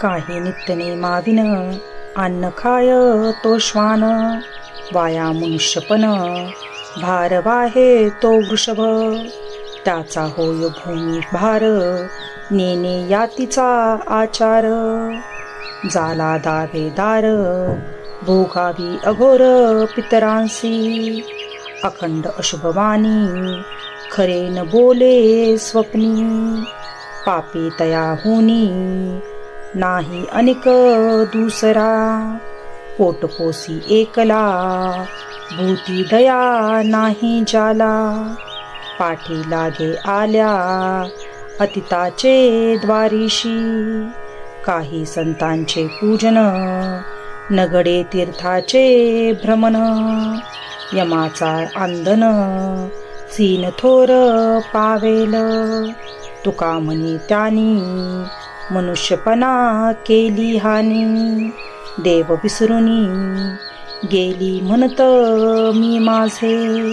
काही नित्यने माविन? अन्न खाय तो श्वान वाया मनुष्यपण. भार वाहे तो वृषभ त्याचा होय भूमी भार. नेने यातीचा आचार. जाला दावेदार भोगावी अघोर पितरांसी. अखंड अशुभवाणी खरे न बोले स्वप्नी. पापी तया होनी नाही अनेक दुसरा. पोटपोसी एकला भूती दया नाही जाला. पाठी लागे आल्या अतिताचे द्वारीशी. काही संतांचे पूजन नगडे तीर्थाचे भ्रमण. यमाचा आंदन सीन थोर पावेल. तुका म्हणी त्यानी मनुष्यपणा केली हानी देव विसरुनी गेली म्हणत मी माझे.